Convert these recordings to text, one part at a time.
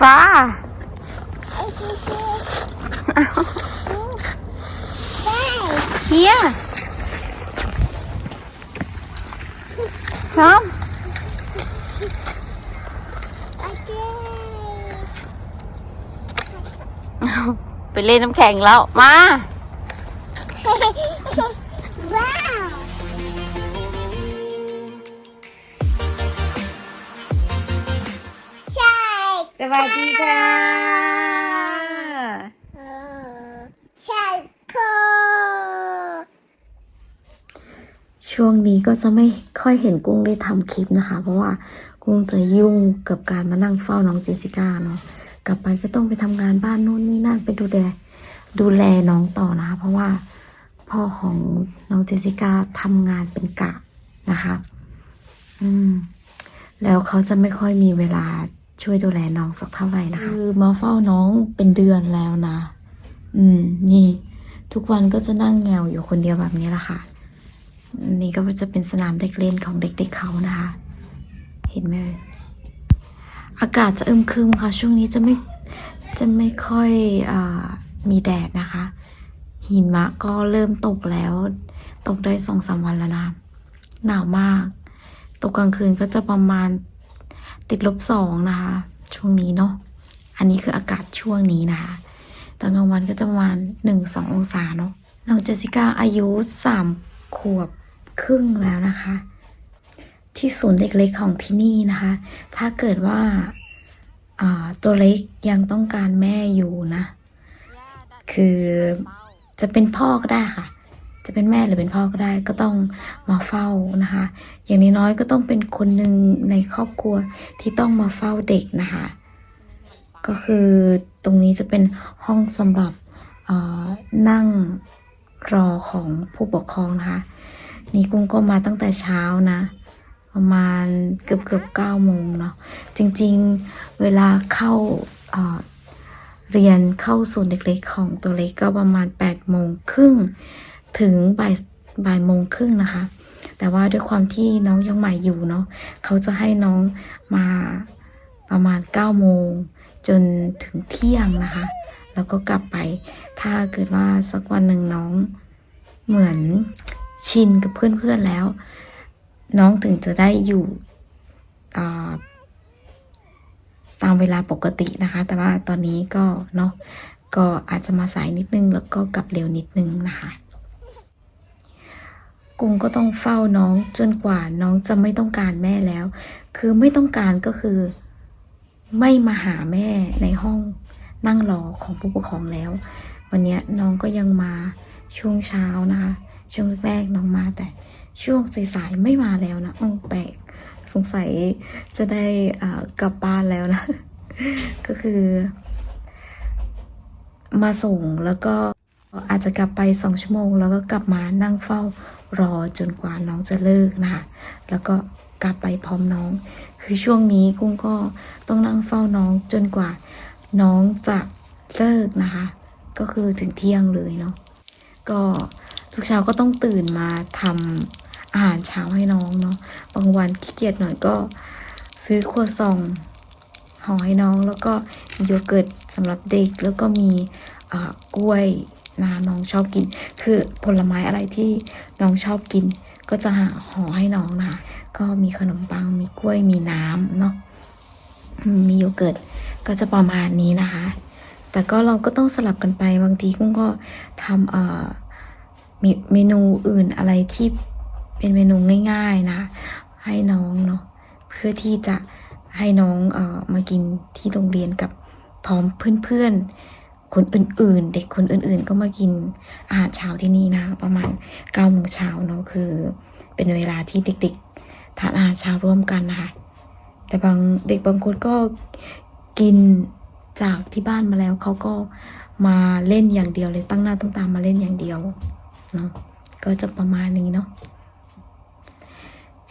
ฟ้า เฮียพร้อมไปเล่นน้ำแข็งแล้ว มา สวัสดีค่ะเออใช่คช่วงนี้ก็จะไม่ค่อยเห็นกุ้งได้ทำคลิปนะคะ เพราะว่ากุ้งจะยุ่งกับการมานั่งเฝ้าน้องเจสสิก้าเนาะกลับไปก็ต้องไปทำงานบ้านนู่นนี่นั่นไปดูแลดูแลน้องต่อนะคะ เพราะว่าพ่อของน้องเจสสิก้าทำงานเป็นกะนะคะ อืม แล้วเขาจะไม่ค่อยมีเวลา ช่วยดูแลน้องสักเท่าไหร่นะคะ คือมาเฝ้าน้องเป็นเดือนแล้วนะ อืม นี่ ทุกวันก็จะนั่งแงวอยู่คนเดียวแบบนี้แหละค่ะ นี่ก็จะเป็นสนามเด็กเล่นของเด็กๆเขานะคะ เห็นไหมอากาศจะอึมครึมค่ะ ช่วงนี้จะไม่จะไม่ค่อยอมีแดดนะคะ หิมะก็เริ่มตกแล้ว ตกได้สองสามวันแล้วนะ หนาวมาก ตกกลางคืนก็จะประมาณ ติดลบสองนะคะ ช่วงนี้เนาะอันนี้คืออากาศช่วงนี้นะคะตอนกลางวันก็จะประมาณหนึ่งสององศาเนาะน้องเจสิก้าอายุสามขวบครึ่งแล้วนะคะ ที่ศูนย์เด็กเล็กของที่นี่นะคะ ถ้าเกิดว่าอ่าตัวเล็กยังต้องการแม่อยู่นะ คือจะเป็นพ่อก็ได้ค่ะ จะเป็นแม่หรือเป็นพ่อก็ได้ก็ต้องมาเฝ้านะคะ อย่างน้อยๆก็ต้องเป็นคนหนึ่งในครอบครัวที่ต้องมาเฝ้าเด็กนะคะ ก็คือตรงนี้จะเป็นห้องสำหรับนั่งรอของผู้ปกครองนะคะ นี่กุ้งก็มาตั้งแต่เช้านะ ประมาณเกือบเกือบเก้าโมงเนาะจริงๆเวลาเข้าเเรียนเข้าศูนย์เด็กเล็กของตัวเล็กก็ประมาณ8ปดโมงครึ่ง ถึงบ่ายบ่ายโมงครึ่งนะคะ แต่ว่าด้วยความที่น้องยังใหม่อยู่เนาะเขาจะให้น้องมาประมาณ9ก้าโมงจนถึงเที่ยงนะคะ แล้วก็กลับไป ถ้าเกิดว่าสักวันหนึ่งน้องเหมือนชินกับเพื่อนๆแล้ว น้องถึงจะได้อยู่อตามเวลาปกตินะคะ แต่ว่าตอนนี้ก็เนาะก็อาจจะมาสายนิดนึงแล้วก็กลับเร็วนิดนึงนะคะ กุ้งก็ต้องเฝ้าน้องจนกว่าน้องจะไม่ต้องการแม่แล้ว คือไม่ต้องการก็คือ ไม่มาหาแม่ในห้องนั่งรอของผู้ปกครองแล้ว วันนี้น้องก็ยังมาช่วงเช้านะคะช่วงแรกๆน้องมาแต่ช่วงสายๆไม่มาแล้วนะอ้องแปลกสงสัยจะได้กลับบ้านแล้วนะ ก็คือ มาส่งแล้วก็อาจจะกลับไปสองชั่วโมง แล้วก็กลับมานั่งเฝ้า รอจนกว่าน้องจะเลิกนะคะแล้วก็กลับไปพร้อมน้อง คือช่วงนี้กุ้งก็ต้องนั่งเฝ้าน้องจนกว่าน้องจะเลิกนะคะ ก็คือถึงเที่ยงเลยเนาะก็ทุกเช้าก็ต้องตื่นมาทำอาหารเช้าให้น้องเนาะบางวันขี้เกียจหน่อยก็ซื้อครัวซองห่อให้น้องแล้วก็โยเกิร์ตสำหรับเด็กแล้วก็มีกล้วย นะน้องชอบกิน คือผลไม้อะไรที่น้องชอบกิน ก็จะหาห่อให้น้องนะคะก็มีขนมปังมีกล้วยมีน้ำเนาะมมีโยเกิร์ตก็จะประมาณนี้นะคะ แต่ก็เราก็ต้องสลับกันไปบางทีกุ้งก็ทำเอ่อมีเมนูอื่นอะไรที่เป็นเมนูง่ายๆนะ ให้น้องเนาะเพื่อที่จะให้น้องเอ่อมากินที่โรงเรียนกับพร้อมเพื่อนๆ คนอื่นๆ เด็กคนอื่นๆ ก็มากินอาหารเช้าที่นี่นะประมาณ9ก้าโมงเช้าเนาะคือ เป็นเวลาที่เด็กๆทานอาหารเช้าร่วมกันนะคะแต่บางเด็กบางคนก็กินจากที่บ้านมาแล้วเขาก็มาเล่นอย่างเดียวเลยตั้งหน้าตั้งตามาเล่นอย่างเดียวเนาะก็จะประมาณนี้เนาะ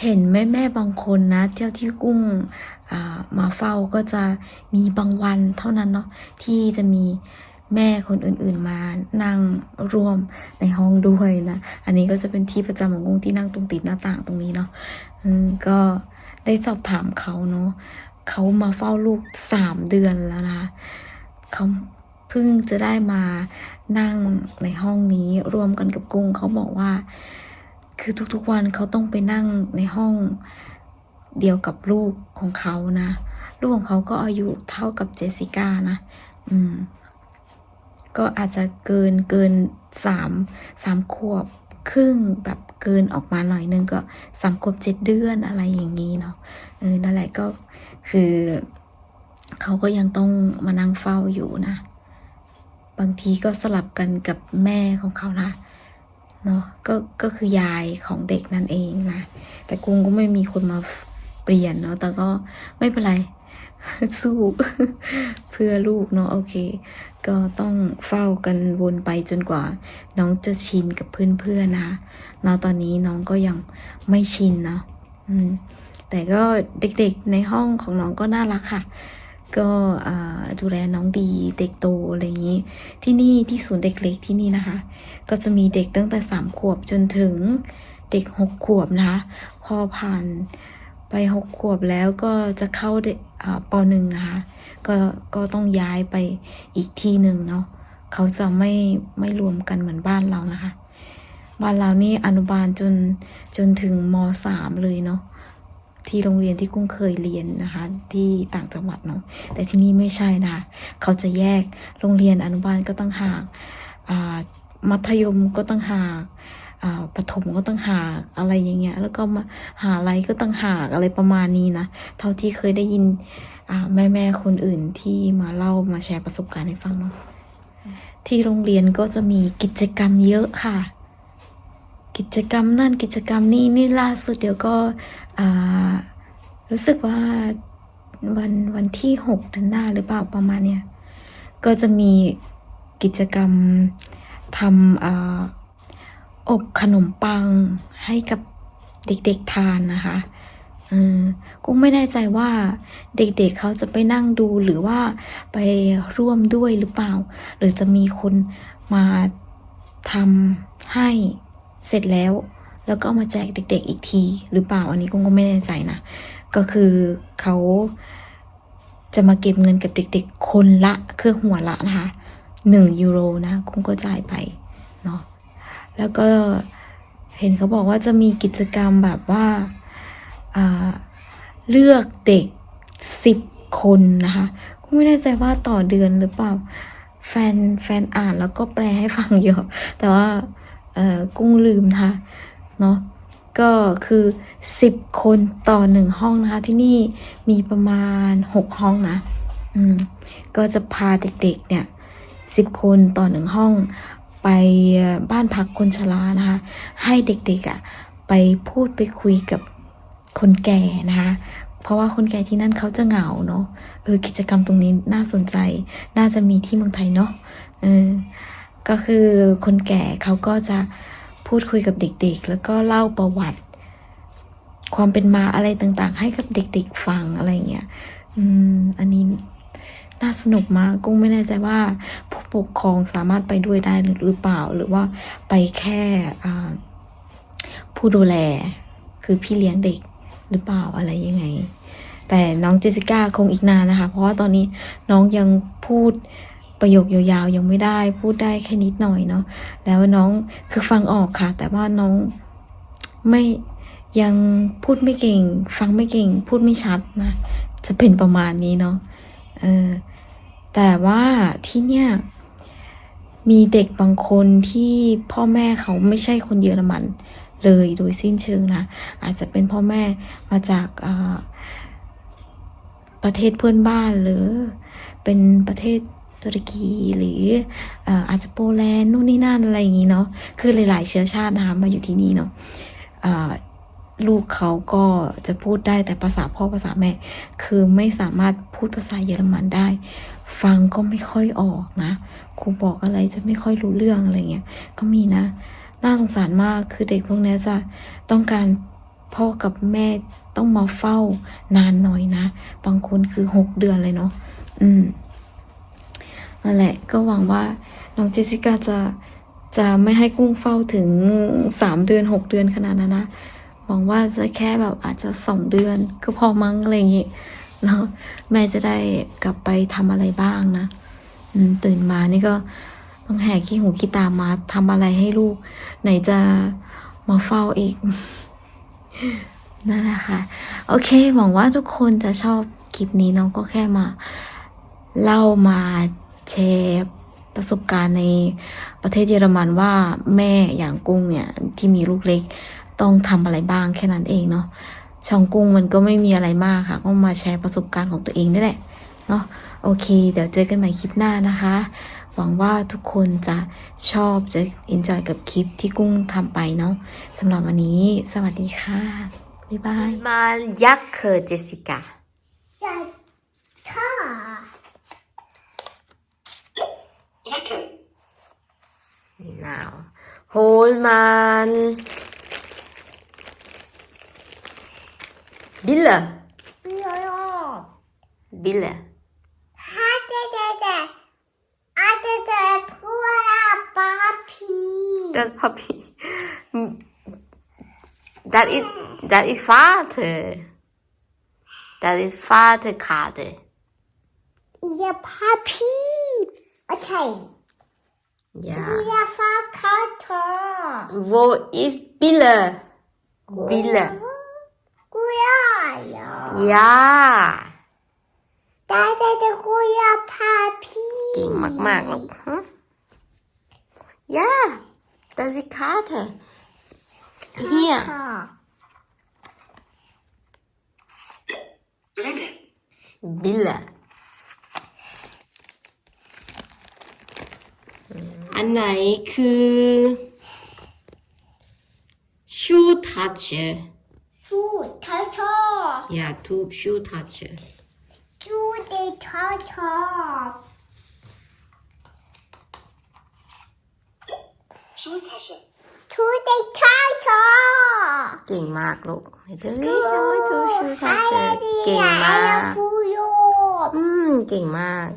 เห็นแม่แม่บางคนนะเที่ยวที่กุ้งมาเฝ้าก็จะมีบางวันเท่านั้นเนาะที่จะมีแม่คนอื่นๆมานั่งร่วมในห้องด้วยนะอันนี้ก็จะเป็นที่ประจำของกุ้งที่นั่งตรงติดหน้าต่างตรงนี้เนาะก็ได้สอบถามเขาเนาะเขามาเฝ้าลูกสามเดือนแล้วนะเขาเพิ่งจะได้มานั่งในห้องนี้รวมกันกับกุ้งเขาบอกว่า คือทุกๆวันเขาต้องไปนั่งในห้องเดียวกับลูกของเขานะ ลูกของเขาก็อายุเท่ากับเจสสิก้านะ อืม ก็อาจจะเกินเกินสามสามขวบครึ่งแบบเกินออกมาหน่อยนึงก็สามขวบเจ็ดเดือนอะไรอย่างนี้เนาะ เออ นั่นแหละก็คือเขาก็ยังต้องมานั่งเฝ้าอยู่นะ บางทีก็สลับกันกับแม่ของเขานะ เนาะก็ก็คือยายของเด็กนั่นเองนะ แต่กุ้งก็ไม่มีคนมาเปลี่ยนเนาะแต่ก็ไม่เป็นไรสู้เพื่อลูกเนาะโอเค ก็ต้องเฝ้ากันวนไปจนกว่า น้องจะชินกับเพื่อนๆนะคะเนาะตอนนี้น้องก็ยังไม่ชินเนาะแต่ก็เด็กๆในห้องของน้องก็น่ารักค่ะ ก็ดูแลน้องดีเด็กโตอะไรอย่างนี้ ที่นี่ที่ศูนย์เด็กเล็กที่นี่นะคะ ก็จะมีเด็กตั้งแต่สามขวบจนถึงเด็กหกขวบนะคะ พอผ่านไปหกขวบแล้วก็จะเข้าเด็กอ่าปหนึ่งนะคะ ก็ก็ต้องย้ายไปอีกที่หนึ่งเนาะเขาจะไม่ไม่รวมกันเหมือนบ้านเรานะคะ บ้านเรานี่อนุบาลจนจนถึงมสามเลยเนาะ ที่โรงเรียนที่กุ้งเคยเรียนนะคะ ที่ต่างจังหวัดเนาะแต่ที่นี่ไม่ใช่นะเขาจะแยกโรงเรียนอนุบาลก็ตั้งหากมัธยมก็ตั้งหากประถมก็ตั้งหากอะไรอย่างเงี้ยแล้วก็มาหาลัยก็ตั้งหากอะไรประมาณนี้นะเท่าที่เคยได้ยินแม่แม่คนอื่นที่มาเล่ามาแชร์ประสบการณ์ให้ฟังเนาะที่โรงเรียนก็จะมีกิจกรรมเยอะค่ะ กิจกรรมนั่นกิจกรรมนี่นี่ล่าสุดเดี๋ยวก็รู้สึกว่าวันวันที่หกหน้าหรือเปล่าประมาณเนี้ยก็จะมีกิจกรรมทำออบขนมปังให้กับเด็กๆทานนะคะกุ้งไม่แน่ใจว่าเด็กๆเเขาจะไปนั่งดูหรือว่าไปร่วมด้วยหรือเปล่า หรือจะมีคนมาทำให้ เสร็จแล้ว แล้วก็เอามาแจกเด็ก ๆ อีกที หรือเปล่าอันนี้กุ้งก็ไม่แน่ใจนะ ก็คือเขาจะมาเก็บเงินกับเด็ก ๆ คนละคือหัวละนะคะหนึ่งยูโรนะกุ้งก็จ่ายไปเนาะแล้วก็เห็นเขาบอกว่าจะมีกิจกรรมแบบว่าาเลือกเด็กสิบคนนะคะก็ไม่แน่ใจว่าต่อเดือนหรือเปล่า แฟนแฟนอ่านแล้วก็แปลให้ฟังเยอะ แต่ว่า กุ้งลืมนะคะเนาะก็คือสิบคนต่อหนึ่งห้องนะคะ ที่นี่มีประมาณหกห้องนะ อืม ก็จะพาเด็กๆ เนี่ยสิบคนต่อหนึ่งห้อง ไปบ้านพักคนชรานะคะ ให้เด็กๆอะ่ะ ไปพูดไปคุยกับคนแก่นะคะ เพราะว่าคนแก่ที่นั่นเขาจะเหงาเนาะ เออ กิจกรรมตรงนี้น่าสนใจ น่าจะมีที่เมืองไทยเนาะ เออ ก็คือคนแก่เขาก็จะพูดคุยกับเด็กๆ แล้วก็เล่าประวัติ ความเป็นมาอะไรต่างๆ ให้กับเด็กๆฟังอะไรเงี้ย อืม อันนี้น่าสนุกมากกุ้งไม่แน่ใจว่า ผู้ปกครองสามารถไปด้วยได้หรือเปล่า หรือว่าไปแค่ผู้ดูแลคือพี่เลี้ยงเด็กหรือเปล่าอะไรยังไง แต่น้องเจสิก้าคงอีกนานนะคะ เพราะว่าตอนนี้น้องยังพูด ประโยคยาวๆยังไม่ได้พูดได้แค่นิดหน่อยเนาะแล้วน้องคือฟังออกค่ะ แต่ว่าน้องไม่ยังพูดไม่เก่ง ฟังไม่เก่ง พูดไม่ชัดนะ จะเป็นประมาณนี้เนาะเออแต่ว่าที่เนี่ยมีเด็กบางคนที่พ่อแม่เขาไม่ใช่คนเยอรมันเลยโดยสิ้นเชิงนะ อาจจะเป็นพ่อแม่มาจากประเทศเพื่อนบ้านหรือเป็นประเทศ ตุรกีหรืออาจจะโปแลนด์นู่นนี่นั่นอะไรอย่างนี้เนาะคือหลาย ๆ เชื้อชาตินะคะมาอยู่ที่นี่เนาะลูกเขาก็จะพูดได้แต่ภาษาพ่อภาษาแม่ คือไม่สามารถพูดภาษาเยอรมันได้ ฟังก็ไม่ค่อยออกนะครูบอกอะไรจะไม่ค่อยรู้เรื่องอะไรเงี้ยก็มีนะ น่าสงสารมากคือเด็กพวกนี้จะต้องการพ่อกับแม่ต้องมาเฝ้านานหน่อยนะ บางคนคือหกเดือนเลยเนาะอืม นั่นแหละก็หวังว่าน้องเจสสิก้าจะจะไม่ให้กุ้งเฝ้าถึงสามเดือนหกเดือนขนาดนั้นนะหวังว่าจะแค่แบบอาจจะสองเดือนก็พอมั้งอะไรอย่างงี้แล้วแม่จะได้กลับไปทำอะไรบ้างนะตื่นมานี่ก็ต้องแหกขี้หูขี้ตามาทำอะไรให้ลูก ไหนจะมาเฝ้าอีกนั่นแหละค่ะ โอเค หวังว่าทุกคนจะชอบคลิปนี้น้องก็แค่มา เล่ามา แชร์ประสบการณ์ในประเทศเยอรมันว่าแม่อย่างกุ้งเนี่ยที่มีลูกเล็กต้องทำอะไรบ้างแค่นั้นเองเนาะช่องกุ้งมันก็ไม่มีอะไรมากค่ะ ก็มาแชร์ประสบการณ์ของตัวเองนี่แหละเนาะโอเค เดี๋ยวเจอกันใหม่คลิปหน้านะคะ หวังว่าทุกคนจะชอบจะ enjoy กับคลิปที่กุ้งทำไปเนาะสำหรับวันนี้ สวัสดีค่ะ บ๊ายบายมายักษ์คือเจสสิก้า ฉันค่ะ นี่นาวโฮลมันบิลเล เดี๋ยว บิลเล ฮัตเตเตเตอาเตเตพูดอะป๊าพี Das Papi. Das ist, das ist Vater. Das ist Vaterkarte. อย่าพาพีโอเค Ja. อย่าฟาคาทอ Wo ist Bille? Bille. กูอยากอะ Ja. ได้ได้แต่กูอยากพาพีเก่งมากๆลูกฮะ Ja. Das ist Karte. Hier. ค่ะ Bille. อันไหนคือ Shoe touch สูดทอทอ Ja, Tube Shoe touch จูเดทอทอชูเดทอทอเก่งมากลูกเฮ้ยโอ้ย Tube Shoe touch เก่งมากฟูโยอืมเก่งมาก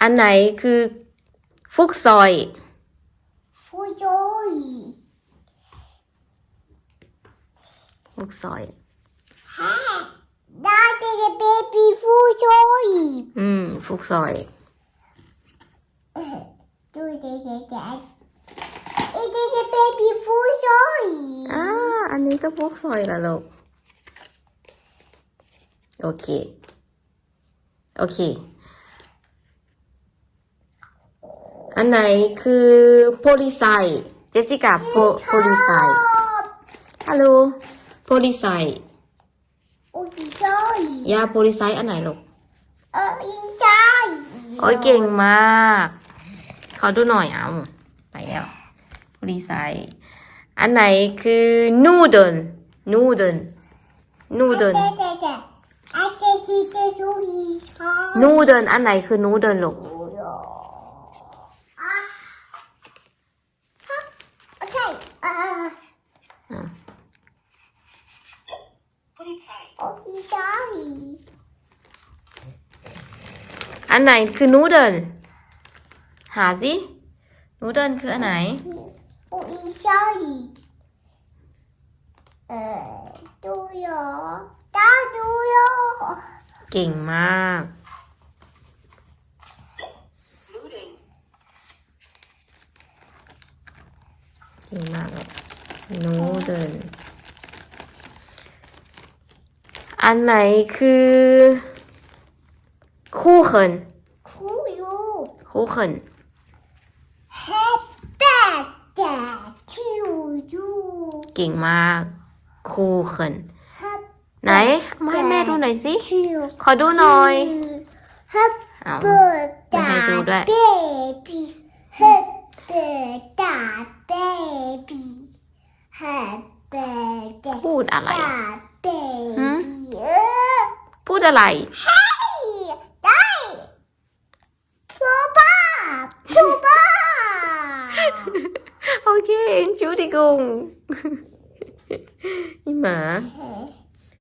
อันไหนคือฟุกซอยฟูโยยฟุกซอยฮะได้เดเบบี้ฟูโยยอืมฟุกซอยดูเดเดเดเอเดเดเบบี้ฟูโยยอ่าอันนี้ก็ฟุกซอยละลูกโอเคโอเค อันไหนคือโพลิไซเจสสิก้าโพโพลิไซฮัลโหลโพลิไซโอ้ยโยยยาโพลิไซอันไหนลูกเอออีใจโอ้ยเก่งมาก ขอดูหน่อยเอาไปแล้วโพลิไซอันไหนคือนูเดิลนูเดิลนูเดิลเดเดเดอาเดจิเดจูอีชอนูเดิลอันไหนคือนูเดิลลูก ฟูโยอะฮะโอเคเอ่อ อะ โอ้ยใช่ อันไหนคือนูเดิลหาสินูเดิลคืออันไหนโอ้ยใช่เอ่อดูโยตาดูโยเก่งมากเก่งมากเลยนูเดิลอันไหนคือ คู่เขินคูโยคู่เขินแฮปปี้เดย์ทูยูเก่งมากคู่เขินแฮปไหนเอามาให้แม่ดูหน่อยสิทูขอดูหน่อยแฮปเอาปี้เดมาให้ดูด้วยย์เบบี้แฮปปี้เดย์เบบี้แฮปปี้เดย์พูดอะไรเบหืมบี้เออพูดอะไร ได้ชูบ้าชูบ้าโอเคชูดิกุงนี่หมาเฮ้